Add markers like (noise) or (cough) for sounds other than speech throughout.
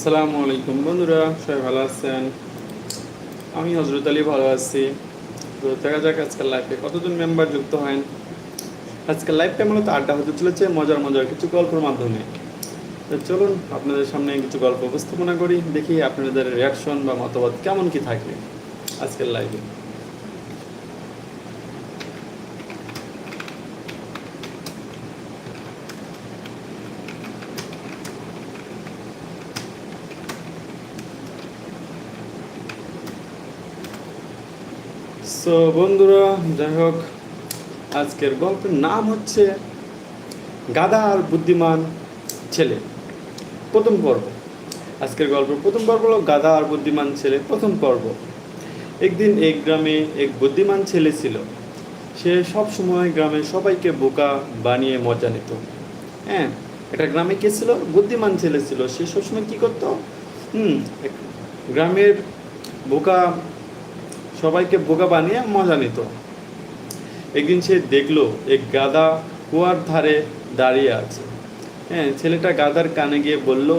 আসসালামু আলাইকুম বন্ধুরা, সবাই ভালো আছেন? আমি হজরত আলী ভালো আছি। তো দেখা যাক আজকাল লাইফে কতজন মেম্বার যুক্ত হয় আজকাল লাইফটা মূলত আড্ডা হতে চলেছে মজার মজার কিছু গল্পের মাধ্যমে। তো চলুন আপনাদের সামনে কিছু গল্প উপস্থাপনা করি, দেখি আপনাদের রিয়াকশন বা মতামত কেমন কি থাকে আজকের লাইভে সো বন্ধুরা, যাই হোক, আজকের গল্পের নাম হচ্ছে গাদা আর বুদ্ধিমান ছেলে। প্রথম পর্ব। আজকের গল্পের প্রথম পর্ব হলো গাদা আর বুদ্ধিমান ছেলে প্রথম পর্ব। একদিন এক গ্রামে এক বুদ্ধিমান ছেলে ছিল। সে সব সময় গ্রামে সবাইকে বোকা বানিয়ে মজা নিত। হ্যাঁ একটা গ্রামে কে ছিল? বুদ্ধিমান ছেলে ছিল। সে সবসময় কী করতো? হুম গ্রামের বোকা সবাইকে বোকা বানিয়ে মজা নিত। একদিন সে দেখল এক গাদা কুয়ার ধারে দাঁড়িয়ে আছে। হ্যাঁ ছেলেটা গাদার কানে গিয়ে বলল,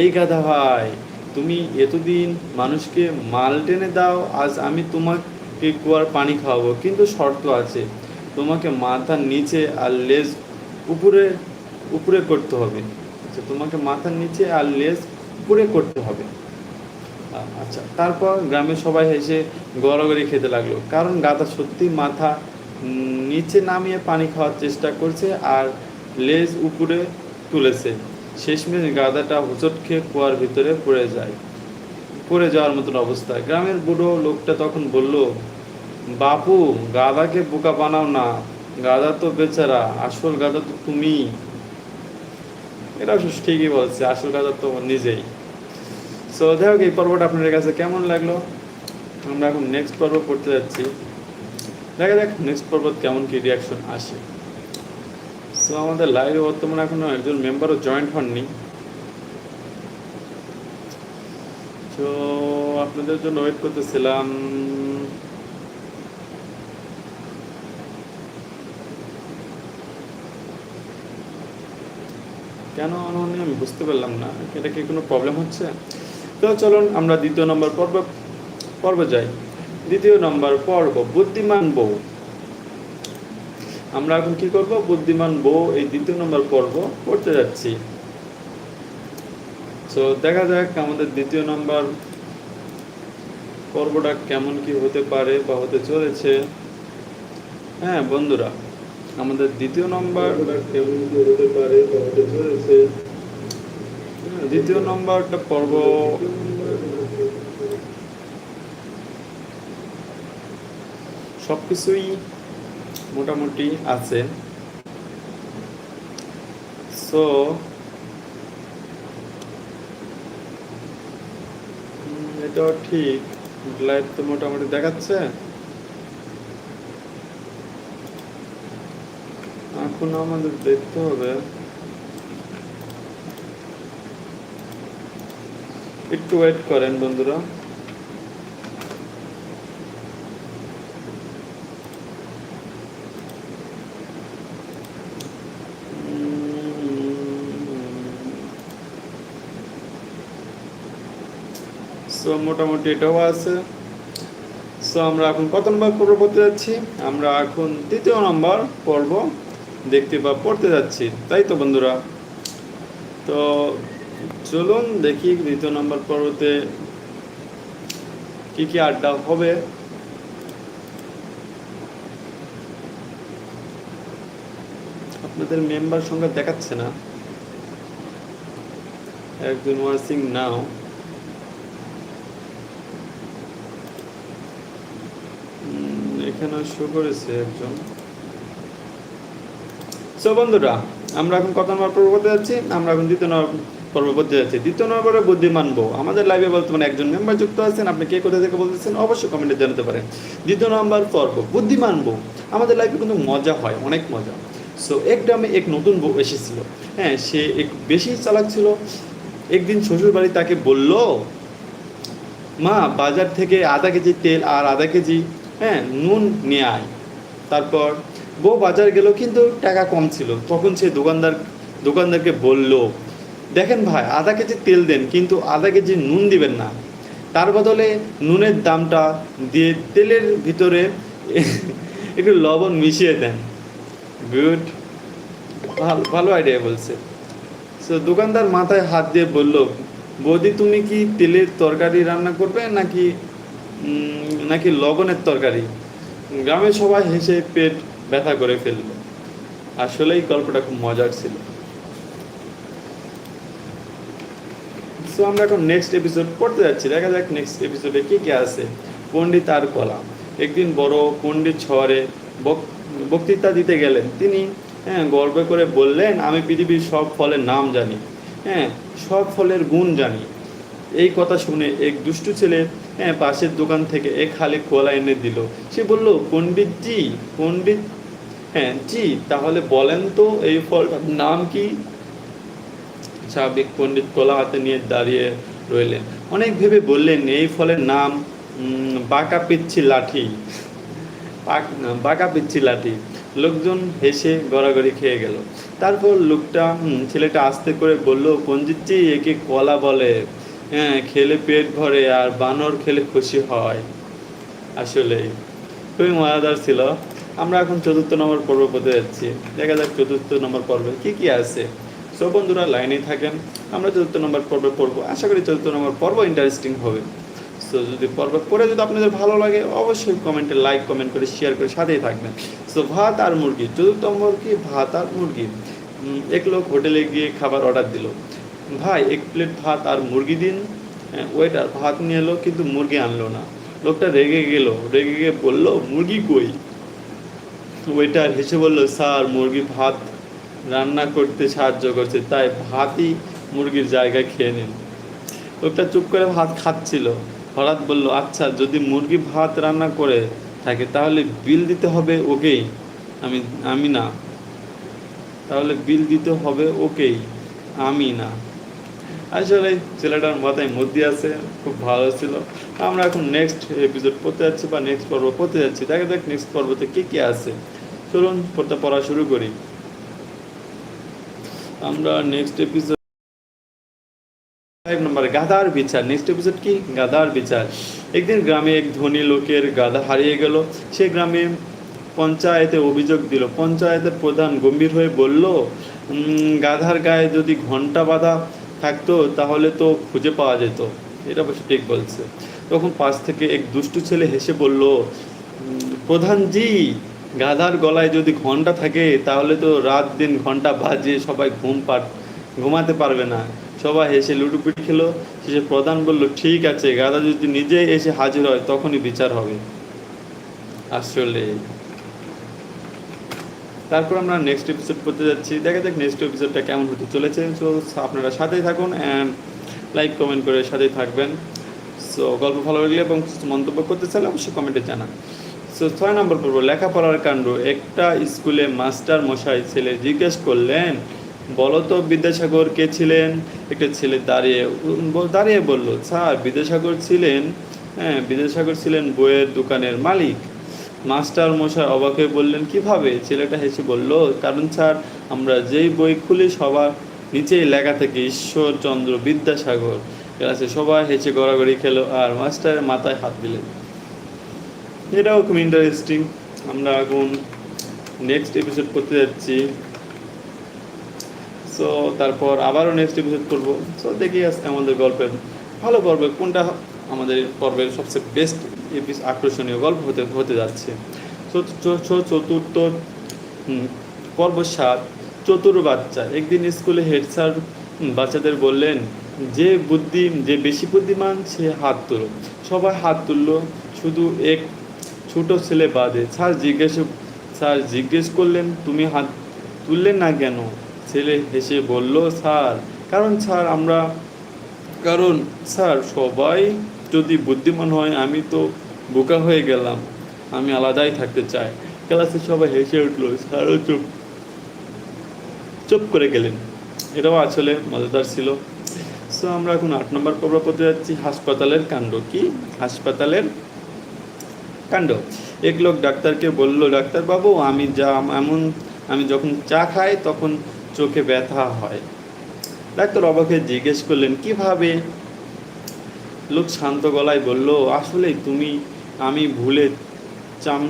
এই গাধা ভাই, তুমি এতদিন মানুষকে মাল টেনে দাও, আজ আমি তোমাকে কুয়ার পানি খাওয়াবো। কিন্তু শর্ত আছে, তোমাকে মাথার নিচে আর লেজ উপরে উপরে করতে হবে। আচ্ছা তোমাকে মাথার নিচে আর লেজ উপরে করতে হবে। আচ্ছা তারপর গ্রামের সবাই হেসে গড়াগড়ি খেতে লাগল। কারণ গাধা সত্যি মাথা নিচে নামিয়ে পানি খাওয়ার চেষ্টা করছে আর লেজ উপরে তুলেছে। শেষমেশ গাধাটা হোঁচট খেয়ে কুয়ার ভিতরে পড়ে যায়। পড়ে যাওয়ার মতন অবস্থা। গ্রামের বুড়ো লোকটা তখন বলল, বাপু, গাধাকে বোকা বানাও না। গাধা তো বেচারা, আসল গাধা তো তুমি। এটা ঠিকই বলছে, আসল গাধা তো নিজেই। সো যাই হোক, এই পর্বটা আপনাদের কাছে কেমন লাগল? আমরা এখন নেক্সট পর্ব পড়তে যাচ্ছি। দেখা যাক নেক্সট পর্ব কেমন কি রিয়াকশন আসে। সো আমাদের লাইভে বর্তমানে এখনও একজন মেম্বারও জয়েন্ট হননি। তো আপনাদের জন্য ওয়েট করতেছিলাম। কেন আমি বুঝতে পারলাম না। এটা কি কোনো প্রবলেম হচ্ছে? তো চলুন আমরা দ্বিতীয় নম্বর পর্ব পর্ব যাই। দ্বিতীয় নম্বর পর্ব, বুদ্ধিমান বউ। আমরা এখন কি করব? বুদ্ধিমান বউ এই দ্বিতীয় নম্বর পর্ব পড়তে যাচ্ছি। তো দেখা যাক আমাদের দ্বিতীয় নম্বর পর্বটা কেমন কি হতে পারে বা হতে চলেছে। হ্যাঁ বন্ধুরা, আমাদের দ্বিতীয় নম্বর কেমন কি হতে পারে বা হতে চলেছে দ্বিতীয় নম্বরটা পর্ব সবকিছুই মোটামুটি আছে। সো এটাও ঠিক। লাইভ তো মোটামুটি দেখাচ্ছে। এখন আমাদের দেখতে হবে। একটু ওয়েট করেন বন্ধুরা। সো মোটামুটি এটাও আছে। সো আমরা এখন কত নম্বর পর্ব পড়তে যাচ্ছি? আমরা এখন তৃতীয় নম্বর পর্ব দেখতে বা পড়তে যাচ্ছি। তাই তো বন্ধুরা? তো চলুন দেখি দ্বিতীয় নম্বর পর্বতে কি কি আড্ডা হবে। আপনাদের মেম্বার সংখ্যা দেখাচ্ছে না। একজন ওয়াচিং নাও এখানে শো করেছে একজন। সো বন্ধুরা, আমরা এখন কত নম্বর পর্ব করতে যাচ্ছি? আমরা এখন দ্বিতীয় নম্বর করতে যাচ্ছি। দ্বিতীয় নম্বরে বুদ্ধিমান বউ। আমাদের লাইভে বর্তমানে একজন মেম্বার যুক্ত আছেন। আপনি কে কোথা থেকে বলতেছেন? অবশ্যই কমেন্টে জানাতে পারেন। দ্বিতীয় নম্বর পর্ব, বুদ্ধিমান বউ। আমাদের লাইভে কিন্তু মজা হয়, অনেক মজা। সো এক গ্রামে এক নতুন বউ এসেছিল। হ্যাঁ সে এক বেশি চালাক ছিল। একদিন শ্বশুর বাড়ি তাকে বলল, মা, বাজার থেকে আধা কেজি তেল আর আধা কেজি হ্যাঁ নুন নিয়ে আয়। তারপর বউ বাজার গেল, কিন্তু টাকা কম ছিল। তখন সে দোকানদার, দোকানদারকে বলল দেখেন ভাই আধা কেজি তেল দেন, কিন্তু আধা কেজি নুন দিবেন না। তার বদলে নুনের দামটা দিয়ে তেলের ভিতরে (laughs) একটু লবণ মিশিয়ে দেন। গুড ভালো ভালো আইডিয়া বলছে। সো দোকানদার মাথায় হাত দিয়ে বলল, বৌদি, তুমি কি তেলের তরকারি রান্না করবে নাকি নাকি লবণের তরকারি? গ্রামের সবাই হেসে পেট ব্যথা করে ফেলল। আসলেই গল্পটা খুব মজার ছিল। সো আমরা এখন নেক্সট এপিসোড পড়তে যাচ্ছি। দেখা যাক নেক্সট এপিসোডে কী কি আছে। পণ্ডিত আর কলা একদিন বড় পণ্ডিত শহরে বক- বক্তৃতা দিতে গেলেন। তিনি হ্যাঁ গর্ব করে বললেন, আমি পৃথিবীর সব ফলের নাম জানি। হ্যাঁ সব ফলের গুণ জানি। এই কথা শুনে এক দুষ্টু ছেলে হ্যাঁ পাশের দোকান থেকে এক খালি কলা এনে দিল। সে বলল, পণ্ডিত জি, পণ্ডিত হ্যাঁ জি, তাহলে বলেন তো এই ফলটার নাম কি? স্বাভাবিক পণ্ডিত কলা হাতে নিয়ে দাঁড়িয়ে রইলেন। অনেক ভেবে বললেন, এই ফলের নাম বাঁকা পিচ্ছি লাঠি। বাঁকা পিচ্ছি লাঠি। লোকজন হেসে গড়াগড়ি খেয়ে গেল। তারপর লোকটা ছেলেটা আস্তে করে বলল পণ্ডিতজি একে কলা বলে। হ্যাঁ খেলে পেট ভরে আর বানর খেলে খুশি হয়। আসলে খুবই মজাদার ছিল। আমরা এখন চতুর্থ নম্বর পর্ব পড়তে যাচ্ছি। দেখা যাক চতুর্থ নম্বর পর্বে কি কি আছে। সো বন্ধুরা লাইনেই থাকেন। আমরা চতুর্থ নম্বর পর্বে পড়ব। আশা করি চতুর্থ নম্বর পর্ব ইন্টারেস্টিং হবে। সো যদি পর্ব পড়ে যদি আপনাদের ভালো লাগে, অবশ্যই কমেন্টে লাইক কমেন্ট করে শেয়ার করে সাথেই থাকবেন। সো ভাত আর মুরগি। চতুর্থ নম্বর কি? ভাত আর মুরগি। এক লোক হোটেলে গিয়ে খাবার অর্ডার দিল। ভাই, এক প্লেট ভাত আর মুরগি দিন। ওয়েটার ভাত নিয়ে এলো, কিন্তু মুরগি আনলো না। লোকটা রেগে গেল। রেগে গিয়ে বলল, মুরগি কই? ওয়েটার হেসে বলল, স্যার, মুরগি ভাত রান্না করতে সাহায্য করছে, তাই ভাতই মুরগির জায়গায় খেয়ে নিন লোকটা চুপ করে ভাত খাচ্ছিল। হঠাৎ বলল আচ্ছা যদি মুরগি ভাত রান্না করে থাকে, তাহলে বিল দিতে হবে ওকেই? আমি আমি না। তাহলে বিল দিতে হবে ওকেই, আমি না। আসলে ছেলেটার মাথায় মধ্যে আছে, খুব ভালো ছিল। আমরা এখন নেক্সট এপিসোড পড়তে যাচ্ছি বা নেক্সট পর্ব পড়তে যাচ্ছি। দেখা যাক নেক্সট পর্বতে কী কী আছে। চলুন পড়তে, পড়া শুরু করি। আমরা নেক্সট এপিসোড ফাইভ নম্বরে গাধার বিচার। নেক্সট এপিসোড কি? গাধার বিচার। একদিন গ্রামে এক ধনী লোকের গাধা হারিয়ে গেল। সে গ্রামে পঞ্চায়েতে অভিযোগ দিল। পঞ্চায়েতের প্রধান গম্ভীর হয়ে বলল "উম, গাধার গায়ে যদি ঘণ্টা বাঁধা থাকতো তাহলে তো খুঁজে পাওয়া যেত। এটা অবশ্য ঠিক বলছে। তখন পাশ থেকে এক দুষ্টু ছেলে হেসে বলল "উম, প্রধানজি গাধার গলায় যদি ঘণ্টা থাকে, তাহলে তো রাত দিন ঘণ্টা বাজে সবাই ঘুম পার, ঘুমাতে পারবে না। সবাই হেসে লুটুপুটি খেলো। শেষে প্রধান বলল, ঠিক আছে, গাধা যদি নিজে এসে হাজির হয়, তখনই বিচার হবে। আসলে তারপর আমরা নেক্সট এপিসোড করতে যাচ্ছি। দেখা যাক নেক্সট এপিসোডটা কেমন হতে চলেছে। সো আপনারা সাথেই থাকুন অ্যান্ড লাইক কমেন্ট করে সাথেই থাকবেন। সো গল্প ভালো লাগলে এবং কিছু মন্তব্য করতে চাইলে অবশ্যই কমেন্টে জানান। সো ছয় নম্বর পর্ব, লেখাপড়ার কাণ্ড। একটা স্কুলে মাস্টার মশাই ছেলে জিজ্ঞেস করলেন, বলো তো বিদ্যাসাগর কে ছিলেন? একটা ছেলে দাঁড়িয়ে দাঁড়িয়ে বলল, স্যার, বিদ্যাসাগর ছিলেন হ্যাঁ বিদ্যাসাগর ছিলেন বইয়ের দোকানের মালিক। মাস্টার মশাই অবাক হয়ে বললেন, কীভাবে? ছেলেটা হেসে বলল, কারণ স্যার, আমরা যেই বই খুলি সবার নিচেই লেখা থেকে, ঈশ্বরচন্দ্র বিদ্যাসাগর। ক্লাসে সবাই হেসে গড়াগড়ি খেলো আর মাস্টারের মাথায় হাত দিলেন। এটাও খুব ইন্টারেস্টিং আমরা এখন নেক্সট এপিসোড করতে যাচ্ছি। সো তারপর আবারও নেক্সট এপিসোড করব। সো দেখি আজকে আমাদের গল্পের ভালো পর্ব কোনটা আমাদের পর্বের সবচেয়ে বেস্ট এপিস আকর্ষণীয় গল্প হতে হতে যাচ্ছে। চতুর্থ পর্ব সাত চতুর বাচ্চা একদিন স্কুলে হেড স্যার বাচ্চাদের বললেন, যে বুদ্ধি যে বেশি বুদ্ধিমান, সে হাত তুলো। সবাই হাত তুললো, শুধু এক ছোট ছেলে বাদে। স্যার জিজ্ঞেস স্যার জিজ্ঞেস করলেন, তুমি হাত তুললেন না কেন? ছেলে হেসে বলল, স্যার, কারণ স্যার আমরা কারণ স্যার সবাই যদি বুদ্ধিমান হয়, আমি তো বোকা হয়ে গেলাম। আমি আলাদাই থাকতে চাই। ক্লাসে সবাই হেসে উঠল, স্যারও চুপ চুপ করে গেলেন। এটাও আসলে মজাদার ছিল। সো আমরা এখন আট নম্বর পর্ব করতে যাচ্ছি, হাসপাতালের কাণ্ড কি? হাসপাতালের কাণ্ড। এক লোক ডাক্তারকে বলল, ডাক্তারবাবু, আমি যা, এমন, আমি যখন চা খাই তখন চোখে ব্যথা হয়। ডাক্তার অবাকে জিজ্ঞেস করলেন, কীভাবে? লোক শান্ত গলায় বলল আসলে তুমি, আমি ভুলে চাম,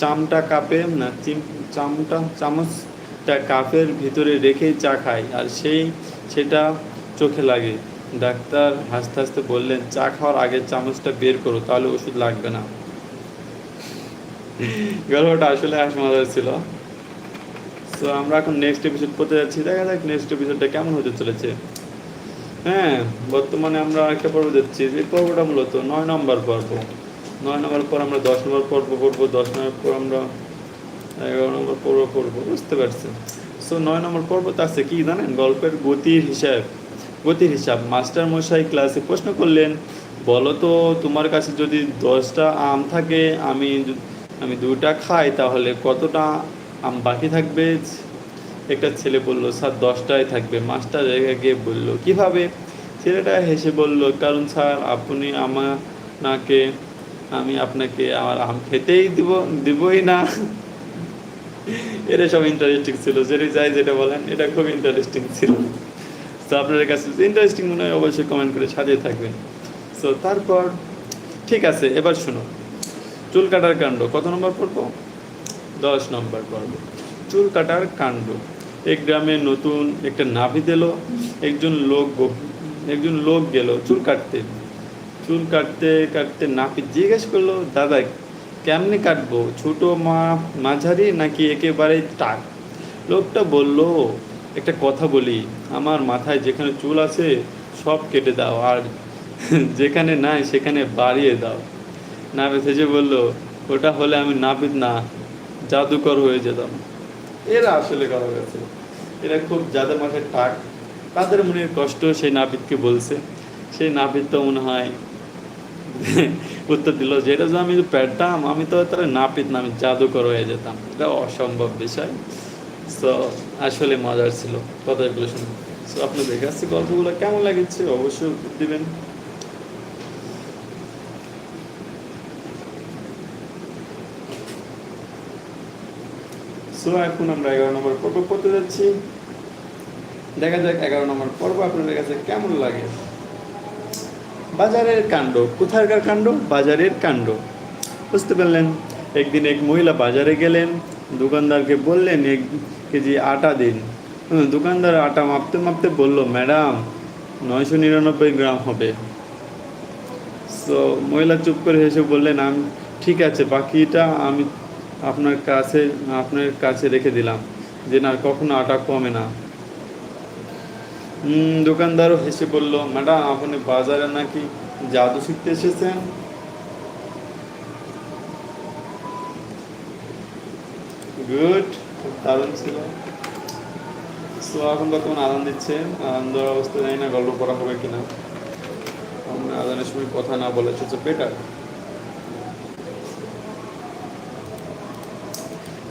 চামটা কাপে, না, চিম, চামটা চামচটা কাপের ভিতরে রেখে চা খাই, আর সেই, সেটা চোখে লাগে। ডাক্তার হাসতে হাসতে বললেন, চা খাওয়ার আগে চামচটা বের করো, তাহলে ওষুধ লাগবে না। গল্পটা আসলে হাস মজার ছিল। তো আমরা এখন নেক্সট এপিসোড পড়তে যাচ্ছি। দেখা যাক নেক্সট এপিসোডটা কেমন হতে চলেছে। হ্যাঁ বর্তমানে আমরা একটা পর্ব দেখছি। যে পর্বটা মূলত নয় নম্বর পর্ব। নয় নম্বর পর আমরা দশ নম্বর পর্ব পড়ব, দশ নম্বর পর আমরা এগারো নম্বর পর্ব পড়ব, বুঝতে পারছি সো নয় নম্বর পর্বতে আছে কি জানেন? গল্পের গতির হিসাব। গতির হিসাব। মাস্টার মশাই ক্লাসে প্রশ্ন করলেন, বলো তো, তোমার কাছে যদি দশটা আম থাকে, আমি আমি দুটা খাই, তাহলে কতটা আম বাকি থাকবে? একটা ছেলে বলল, স্যার দশটায় থাকবে। মাস্টার গিয়ে বলল, কীভাবে? ছেলেটা হেসে বলল, কারণ স্যার, আপনি আমাকে, আমি আপনাকে আমার আম খেতেই দিব, দিবই না। এটা সব ইন্টারেস্টিং ছিল যেটা যাই যেটা বলেন, এটা খুব ইন্টারেস্টিং ছিল। তো আপনাদের কাছে ইন্টারেস্টিং মনে হয় অবশ্যই কমেন্ট করে সাজিয়ে থাকবেন। সো তারপর, ঠিক আছে, এবার শুনো চুল কাটার কাণ্ড, কত নম্বর পড়ব দশ নম্বর পর্ব। চুল কাটার কাণ্ড। এক গ্রামে নতুন একটা নাভি দিল, একজন লোক একজন লোক গেল চুল কাটতে। চুল কাটতে কাটতে নাপিত জিজ্ঞেস করল, দাদা, কেমনে কাটবো? ছোট মা, মাঝারি নাকি একেবারে টাক? লোকটা বলল, একটা কথা বলি আমার মাথায় যেখানে চুল আছে, সব কেটে দাও। আর যেখানে নাই, সেখানে বাড়িয়ে দাও। নাপিত হেসে বলল, ওটা হলে আমি নাপিত না, জাদুকর হয়ে যেতাম। এরা আসলে কথা গেছে এরা খুব যাদের মাথায় টাক, তাদের মনের কষ্ট সেই নাপিতকে বলছে। সেই নাপিত তো মনে হয় উত্তর দিল, যেটা আমি পেটতাম, আমি তো তাহলে নাপিত না, আমি জাদুকর হয়ে যেতাম। এটা অসম্ভব বিষয়। তো আসলে মজার ছিল কথাগুলো শুনে। সো আপনাদের কাছে গল্পগুলো। কেমন লাগছে অবশ্যই দিবেন। সো এখন আমরা এগারো নম্বর পর্ব পড়তে যাচ্ছি। দেখা যাক এগারো নম্বর পর্ব আপনাদের কাছে কেমন লাগে। বাজারের কাণ্ড। কোথাকার কাণ্ড? বাজারের কাণ্ড। বুঝতে পারলেন? একদিন এক মহিলা বাজারে গেলেন। দোকানদারকে বললেন কেজি আটা দিন। দোকানদার আটা মাপতে মাপতে বলল, ম্যাডাম, নয়শো নিরানব্বই গ্রাম হবে। সো মহিলা চুপ করে হেসে বললেন, আমি, ঠিক আছে, বাকিটা আমি আপনার কাছে আপনার কাছে রেখে দিলাম। যে না কখনো আটা কমে না। দোকানদারও হেসে বলল, ম্যাডাম, আপনি বাজারে নাকি জাদু শিখতে এসেছেন? গুড দারুণ ছিল। সো এখন বর্তমান আনন্দ দিচ্ছে। আনন্দ অবস্থা জানি না, গল্প করা হবে কিনা। আমরা আদানের সময় কথা না বলে হচ্ছে বেটার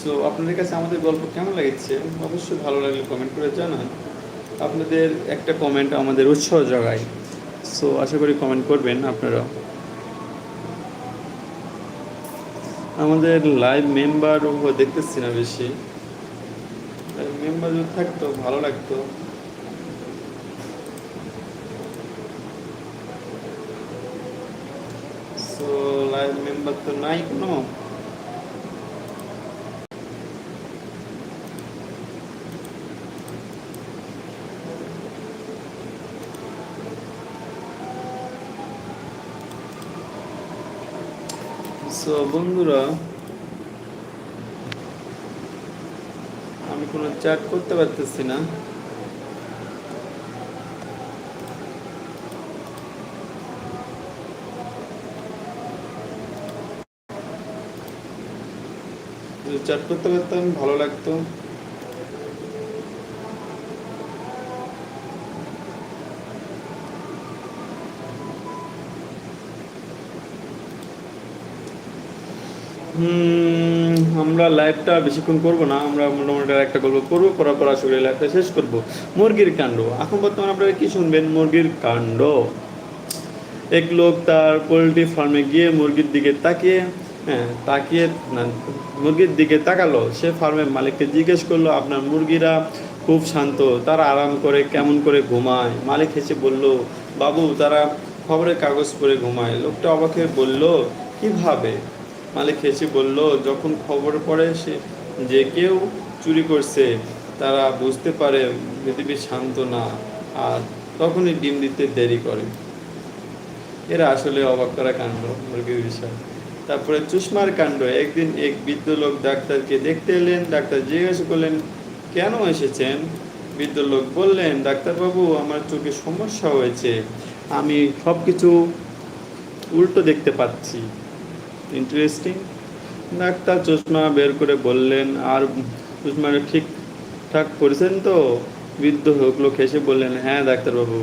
সো আপনাদের কাছে আমাদের গল্প কেমন লাগছে? অবশ্যই ভালো লাগলে কমেন্ট করে জানান। আপনাদের একটা কমেন্ট আমাদের উৎসাহ জোগায় সো আশা করি কমেন্ট করবেন আপনারা। আমাদের লাইভ মেম্বারও দেখতেছি না বেশি। মেম্বার যদি থাকতো ভালো লাগতো। মেম্বার তো নাই কোনো। সো বন্ধুরা আমি কোনো চ্যাট করতে পারতেছি না। চ্যাট করতে পারতাম ভালো লাগতো। হুম, আমরা লাইভটা বেশিক্ষণ করব না, আমরা মোটামুটি একটা গল্প করব, করার পর আসলে লাইভটা শেষ করব। মুরগির কাণ্ড, এখন বর্তমানে আপনারা কি শুনবেন? মুরগির কাণ্ড। এক লোক তার পোলট্রি ফার্মে গিয়ে মুরগির দিকে তাকিয়ে হ্যাঁ তাকিয়ে মুরগির দিকে তাকালো। সে ফার্মের মালিককে জিজ্ঞেস করল, আপনার মুরগিরা খুব শান্ত, তারা আরাম করে কেমন করে ঘুমায়? মালিক হেসে বলল, বাবু, তারা খবরের কাগজ পরে ঘুমায়। লোকটা অবাক বলল কীভাবে মালিক হেসে বলল, যখন খবর পড়ে সে, যে কেউ চুরি করছে, তারা বুঝতে পারে পৃথিবী শান্ত না, আর তখনই ডিম দিতে দেরি করে। এরা আসলে অবাক করা কাণ্ড, মুরগির বিষয়। তারপরে চুষমার কাণ্ড, একদিন এক বৃদ্ধ লোক ডাক্তারকে দেখতে এলেন, ডাক্তার জিজ্ঞাসা করলেন, কেন এসেছেন? বৃদ্ধ লোক বললেন, ডাক্তারবাবু, আমার চোখে সমস্যা হয়েছে, আমি সব কিছু উল্টো দেখতে পাচ্ছি। ইন্টারেস্টিং ডাক্তার চশমা বের করে বললেন, আর চশমাটা ঠিকঠাক করেছেন তো? বৃদ্ধ হোক লোক হেসে বললেন হ্যাঁ ডাক্তারবাবু,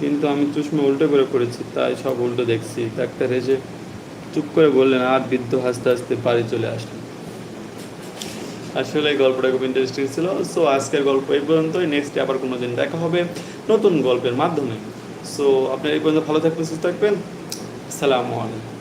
কিন্তু আমি চশমা উল্টো করে পড়েছি তাই সব উল্টো দেখছি। ডাক্তার হেসে চুপ করে বললেন, আর বৃদ্ধ হাসতে হাসতে বাড়ি চলে আসলেন। আসলে গল্পটা খুব ইন্টারেস্টিং ছিল। সো আজকের গল্প এই পর্যন্তই। নেক্সট আবার কোনো দিন দেখা হবে নতুন গল্পের মাধ্যমে। সো আপনি এই পর্যন্ত ভালো থাকবেন, সুস্থ থাকবেন। সালামু আলাইকুম।